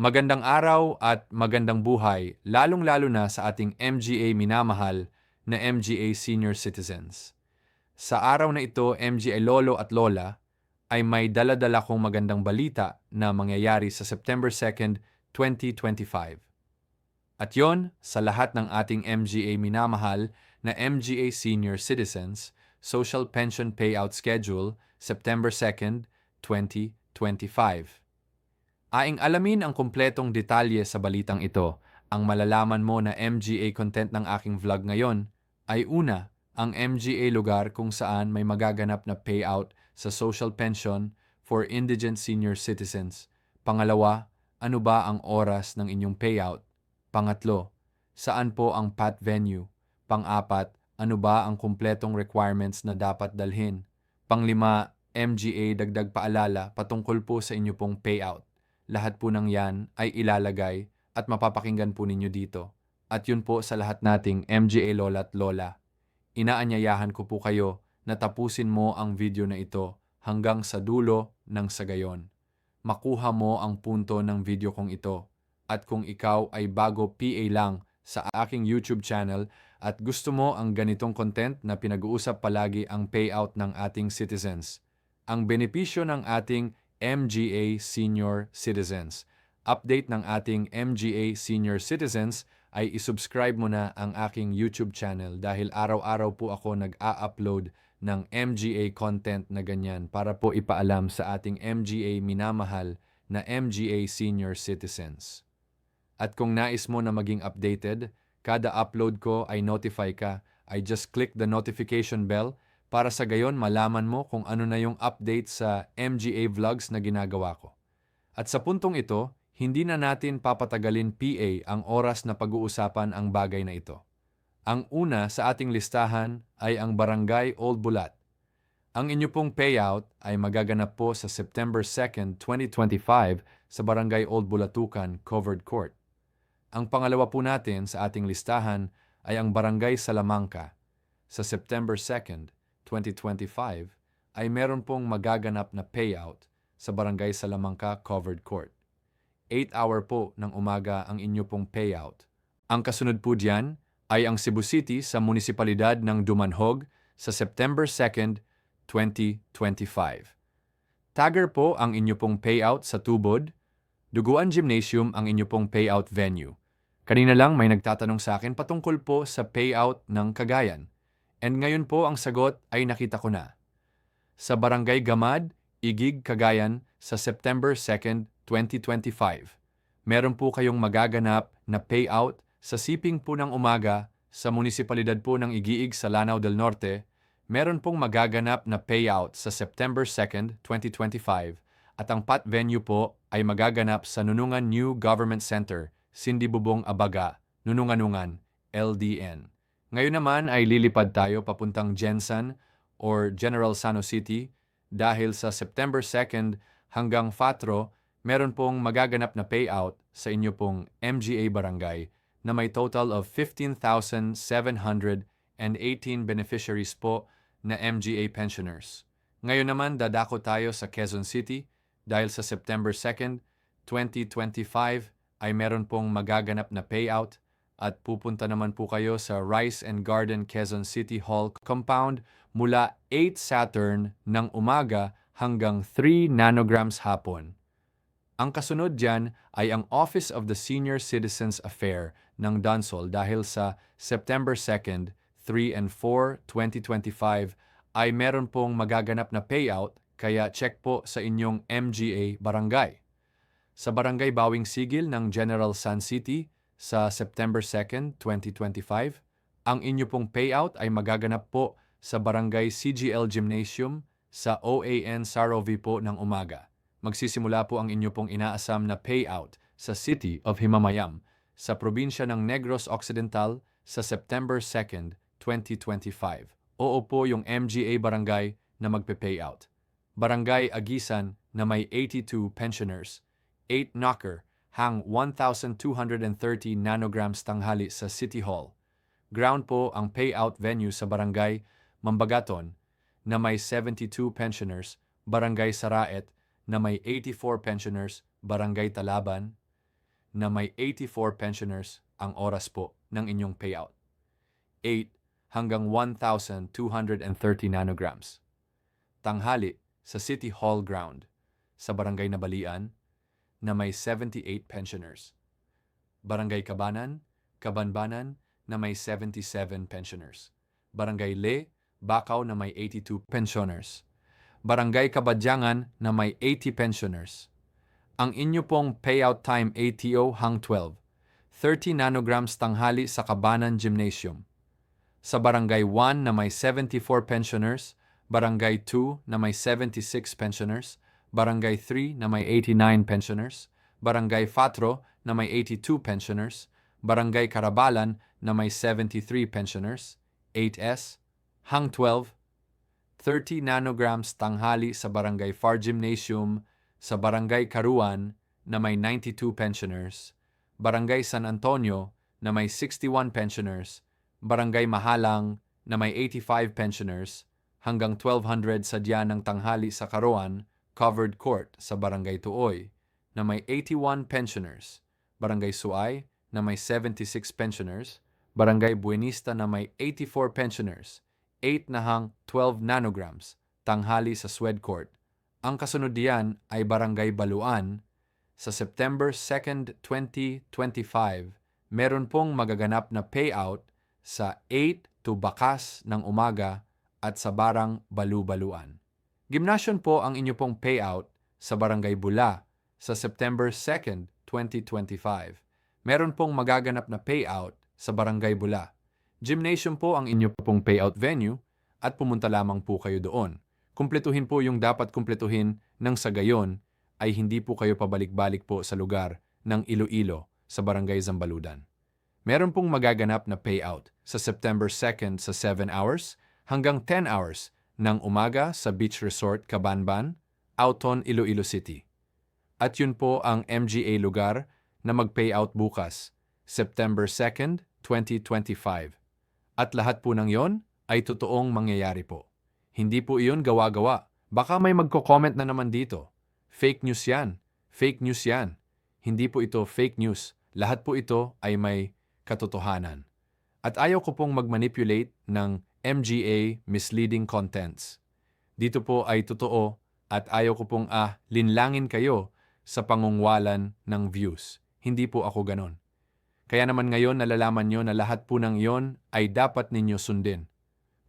Magandang araw at magandang buhay, lalong-lalo na sa ating MGA minamahal na MGA senior citizens. Sa araw na ito, MGA Lolo at Lola, ay may daladala kong magandang balita na mangyayari sa September 2nd, 2025. At yon, sa lahat ng ating MGA minamahal na MGA senior citizens, Social Pension Payout Schedule, September 2nd, 2025. Aing alamin ang kumpletong detalye sa balitang ito. Ang malalaman mo na MGA content ng aking vlog ngayon ay una, ang MGA lugar kung saan may magaganap na payout sa social pension for indigent senior citizens. Pangalawa, ano ba ang oras ng inyong payout? Pangatlo, saan po ang PAT venue? Pang-apat, ano ba ang kumpletong requirements na dapat dalhin? Panglima, MGA dagdag paalala patungkol po sa inyo pong payout. Lahat po ng yan ay ilalagay at mapapakinggan po ninyo dito. At yun po sa lahat nating MGA Lola at Lola. Inaanyayahan ko po kayo na tapusin mo ang video na ito hanggang sa dulo ng sagayon. Makuha mo ang punto ng video kong ito. At kung ikaw ay bago PA lang sa aking YouTube channel at gusto mo ang ganitong content na pinag-uusap palagi ang payout ng ating citizens, ang benepisyo ng ating MGA Senior Citizens. Update ng ating MGA Senior Citizens ay isubscribe mo na ang aking YouTube channel dahil araw-araw po ako nag-a-upload ng MGA content na ganyan para po ipaalam sa ating MGA minamahal na MGA Senior Citizens. At kung nais mo na maging updated, kada upload ko ay notify ka, I just click the notification bell para sa gayon malaman mo kung ano na yung update sa MGA vlogs na ginagawa ko. At sa puntong ito, hindi na natin papatagalin PA ang oras na pag-uusapan ang bagay na ito. Ang una sa ating listahan ay ang Barangay Old Bulat. Ang inyo pong payout ay magaganap po sa September 2, 2025 sa Barangay Old Bulatukan Covered Court. Ang pangalawa po natin sa ating listahan ay ang Barangay Salamanca sa September 2, 2025 ay meron pong magaganap na payout sa Barangay Salamanca Covered Court. 8-hour po ng umaga ang inyo pong payout. Ang kasunod po diyan ay ang Cebu City sa munisipalidad ng Dumanhog sa September 2, 2025. Tagger po ang inyo pong payout sa Tubod. Duguan Gymnasium ang inyo pong payout venue. Kanina lang may nagtatanong sa akin patungkol po sa payout ng Cagayan. And ngayon po ang sagot ay nakita ko na. Sa Barangay Gamad, Igig, Cagayan sa September 2, 2025. Meron po kayong magaganap na payout sa siping po ng umaga sa munisipalidad po ng Igiig sa Lanao del Norte. Meron pong magaganap na payout sa September 2, 2025 at ang PAT venue po ay magaganap sa Nunungan New Government Center, Sindibubong Abaga, Nununganungan, LDN. Ngayon naman ay lilipad tayo papuntang Jensan or General Sano City dahil sa September 2 hanggang Fatro, meron pong magaganap na payout sa inyo pong MGA Barangay na may total of 15,718 beneficiaries po na MGA pensioners. Ngayon naman dadako tayo sa Quezon City dahil sa September 2, 2025 ay meron pong magaganap na payout at pupunta naman po kayo sa Rice and Garden Quezon City Hall compound mula 8 Saturn ng umaga hanggang 3 nanograms hapon. Ang kasunod dyan ay ang Office of the Senior Citizens Affair ng Dunsol dahil sa September 2, 3 and 4, 2025 ay meron pong magaganap na payout kaya check po sa inyong MGA barangay. Sa Barangay Bawing Sigil ng General San City, sa September 2, 2025. Ang inyo pong payout ay magaganap po sa Barangay CGL Gymnasium sa OAN Sarovi po ng umaga. Magsisimula po ang inyo pong inaasam na payout sa City of Himamayam sa probinsya ng Negros Occidental sa September 2, 2025. Oo po yung MGA Barangay na magpe-payout. Barangay Agisan na may 82 pensioners, 8 knocker, hang 1,230 nanograms tanghali sa City Hall. Ground po ang payout venue sa Barangay Mambagaton na may 72 pensioners, Barangay Saraet na may 84 pensioners, Barangay Talaban, na may 84 pensioners ang oras po ng inyong payout. 8 hanggang 1,230 nanograms. Tanghali sa City Hall Ground sa Barangay Nabalian na may 78 pensioners. Barangay Kabanan, Kabanbanan na may 77 pensioners. Barangay Le, Bakaw na may 82 pensioners. Barangay Kabadyangan na may 80 pensioners. Ang inyo pong payout time ATO hang 12, 30 nanograms tanghali sa Kabanan Gymnasium. Sa Barangay 1 na may 74 pensioners, Barangay 2 na may 76 pensioners, Barangay 3 na may 89 pensioners, Barangay 4 na may 82 pensioners, Barangay Karabalan na may 73 pensioners, 8S, hang 12, 30 nanograms tanghali sa Barangay Far Gymnasium, sa Barangay Karuan na may 92 pensioners, Barangay San Antonio na may 61 pensioners, Barangay Mahalang na may 85 pensioners, hanggang 1200 sadya ng tanghali sa Karuan, covered court sa Barangay Tuoy na may 81 pensioners, Barangay Suay na may 76 pensioners, Barangay Buenista na may 84 pensioners, 8 na hang 12 nanograms, tanghali sa Swed Court. Ang kasunod diyan ay Barangay Baluan. Sa September 2, 2025, meron pong magaganap na payout sa 8 to bakas ng umaga at sa Barang Balu-Baluan. Gymnasium po ang inyo pong payout sa Barangay Bula sa September 2, 2025. Meron pong magaganap na payout sa Barangay Bula. Gymnasium po ang inyo pong payout venue at pumunta lamang po kayo doon. Kumpletuhin po yung dapat kumpletuhin nang sa gayon ay hindi po kayo pabalik-balik po sa lugar ng Iloilo sa Barangay Zambaludan. Meron pong magaganap na payout sa September 2 sa 7 hours hanggang 10 hours ng umaga sa Beach Resort Cabanban, Auton, Iloilo City. At yun po ang MGA lugar na mag-payout bukas, September 2, 2025. At lahat po ng yon ay totoong mangyayari po. Hindi po iyon gawa-gawa. Baka may magko-comment na naman dito. Fake news yan. Fake news yan. Hindi po ito fake news. Lahat po ito ay may katotohanan. At ayaw ko pong mag-manipulate ng MGA misleading contents. Dito po ay totoo at ayaw ko pong ah, linlangin kayo sa pangungwalan ng views. Hindi po ako ganon. Kaya naman ngayon nalalaman nyo na lahat po ng iyon ay dapat ninyo sundin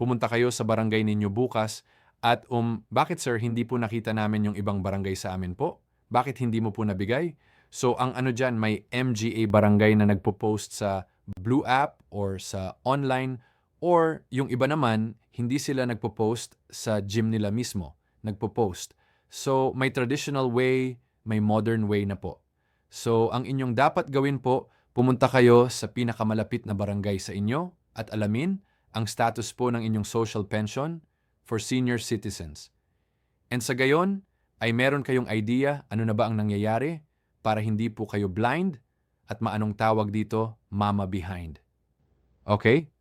pumunta kayo sa barangay ninyo bukas at um, bakit sir, hindi po nakita namin yung ibang barangay sa amin po? Bakit hindi mo po nabigay? So ang ano dyan, may MGA barangay na nagpo-post sa Blue app or sa online or yung iba naman, hindi sila nagpo-post sa gym nila mismo, nagpo-post. So may traditional way, may modern way na po. So ang inyong dapat gawin po, pumunta kayo sa pinakamalapit na barangay sa inyo at alamin ang status po ng inyong social pension for senior citizens. And sa gayon, ay meron kayong idea ano na ba ang nangyayari para hindi po kayo blind at maanong tawag dito, mama behind. Okay?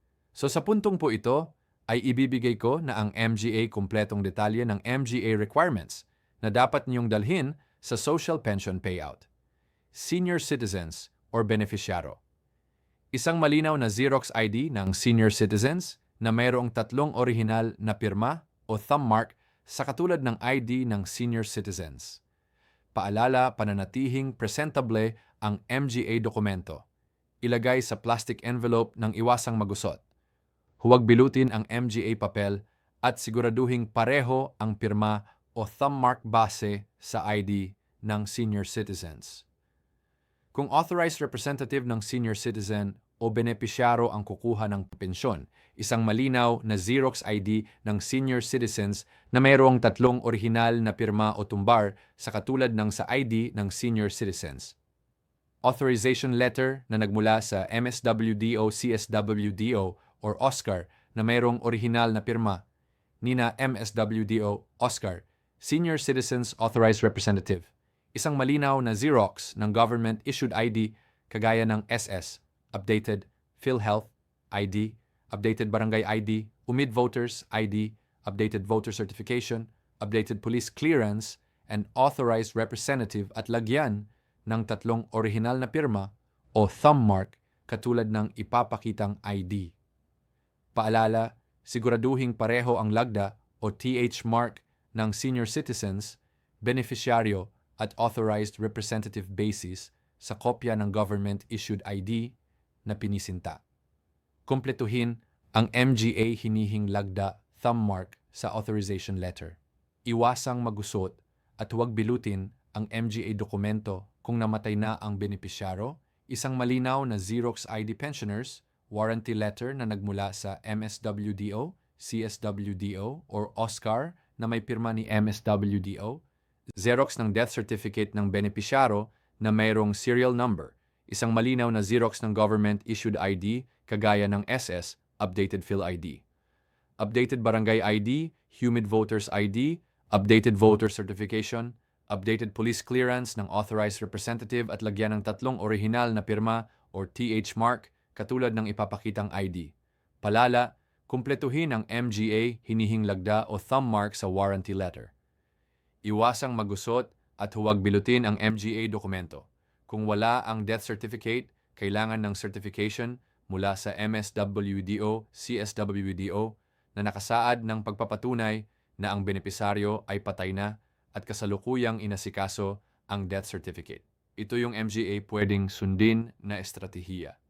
So sa puntong po ito, ay ibibigay ko na ang MGA kumpletong detalye ng MGA requirements na dapat niyong dalhin sa social pension payout. Senior citizens or beneficiaro. Isang malinaw na Xerox ID ng senior citizens na mayroong tatlong orihinal na pirma o thumb mark sa katulad ng ID ng senior citizens. Paalala pananatihing presentable ang MGA dokumento. Ilagay sa plastic envelope ng iwasang magusot. Huwag bilutin ang MGA papel at siguraduhing pareho ang pirma o thumb mark base sa ID ng senior citizens. Kung authorized representative ng senior citizen o benepisyaro ang kukuha ng pensyon, isang malinaw na Xerox ID ng senior citizens na mayroong tatlong orihinal na pirma o tumbar sa katulad ng sa ID ng senior citizens. Authorization letter na nagmula sa MSWDO, CSWDO or OSCAR na mayroong orihinal na pirma nina MSWDO, OSCAR, Senior Citizens Authorized Representative isang malinaw na Xerox ng government-issued ID kagaya ng SS, updated PhilHealth ID, updated Barangay ID, UMID Voters ID, updated voter certification, updated police clearance, and authorized representative at lagyan ng tatlong orihinal na pirma o thumb mark katulad ng ipapakitang ID. Paalala, siguraduhing pareho ang lagda o TH mark ng senior citizens, beneficiaryo at authorized representative basis sa kopya ng government-issued ID na pinisinta. Kumpletuhin ang MGA hinihing lagda thumb mark sa authorization letter. Iwasang magusot at huwag bilutin ang MGA dokumento kung namatay na ang benepisyaro, isang malinaw na Xerox ID pensioners, warranty letter na nagmula sa MSWDO, CSWDO, or OSCAR na may pirma ni MSWDO, Xerox ng death certificate ng benepisyaro na mayroong serial number, isang malinaw na Xerox ng government-issued ID kagaya ng SS, Updated Fill ID. Updated Barangay ID, Humid Voters ID, Updated Voter Certification, Updated Police Clearance ng Authorized Representative at lagyan ng tatlong orihinal na pirma or TH mark katulad ng ipapakitang ID. Palala, kumpletuhin ang MGA hinihing lagda o thumb mark sa warranty letter. Iwasang magusot at huwag bilutin ang MGA dokumento. Kung wala ang death certificate, kailangan ng certification mula sa MSWDO, CSWDO na nakasaad ng pagpapatunay na ang benepisaryo ay patay na at kasalukuyang inasikaso ang death certificate. Ito yung MGA pwedeng sundin na estratehiya.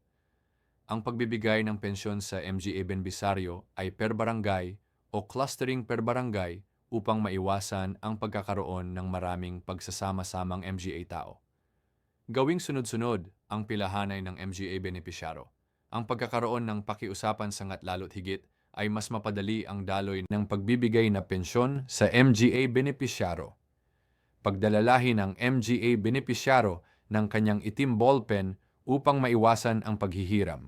Ang pagbibigay ng pensyon sa MGA benepisaryo ay per barangay o clustering per barangay upang maiwasan ang pagkakaroon ng maraming pagsasama-samang MGA tao. Gawing sunod-sunod ang pilahanay ng MGA benepisyaro. Ang pagkakaroon ng pakiusapan sangat lalo't higit ay mas mapadali ang daloy ng pagbibigay na pensyon sa MGA benepisyaro. Pagdalalahin ng MGA benepisyaro ng kanyang itim ballpen upang maiwasan ang paghihiram.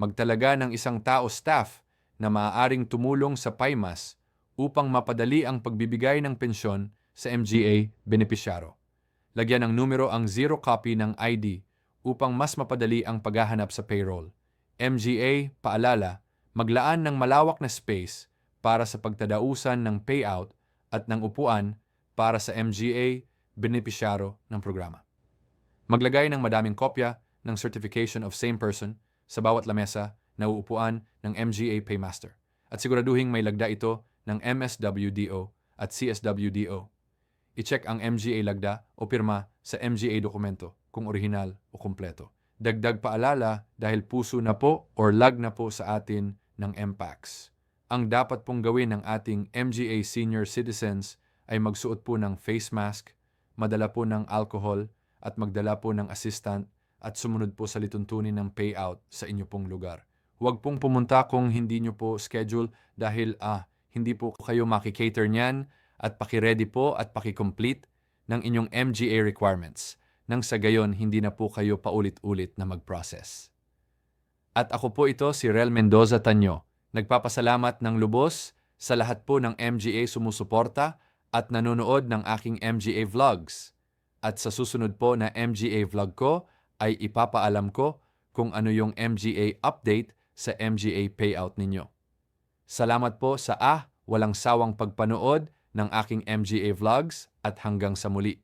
Magtalaga ng isang tao staff na maaaring tumulong sa PAIMAS upang mapadali ang pagbibigay ng pensyon sa MGA benepisyaro. Lagyan ng numero ang zero copy ng ID upang mas mapadali ang paghahanap sa payroll. MGA, paalala, maglaan ng malawak na space para sa pagtadausan ng payout at ng upuan para sa MGA, benepisyaro ng programa. Maglagay ng madaming kopya ng Certification of Same Person sa bawat lamesa na uupuan ng MGA Paymaster at siguraduhin may lagda ito ng MSWDO at CSWDO. I-check ang MGA lagda o pirma sa MGA dokumento kung orihinal o kumpleto. Dagdag paalala dahil puso na po or lag na po sa atin ng MPAX. Ang dapat pong gawin ng ating MGA senior citizens ay magsuot po ng face mask, madala po ng alcohol at magdala po ng assistant at sumunod po sa lituntunin ng payout sa inyo pong lugar. Huwag pong pumunta kung hindi nyo po schedule dahil ah, hindi po kayo makikater niyan at pakiready po at pakicomplete ng inyong MGA requirements nang sa gayon hindi na po kayo paulit-ulit na mag-process. At ako po ito si Rel Mendoza Tanyo. Nagpapasalamat ng lubos sa lahat po ng MGA sumusuporta at nanonood ng aking MGA vlogs. At sa susunod po na MGA vlog ko ay ipapaalam ko kung ano yung MGA update sa MGA payout ninyo. Salamat po sa ah, walang sawang pagpanood ng aking MGA vlogs at hanggang sa muli.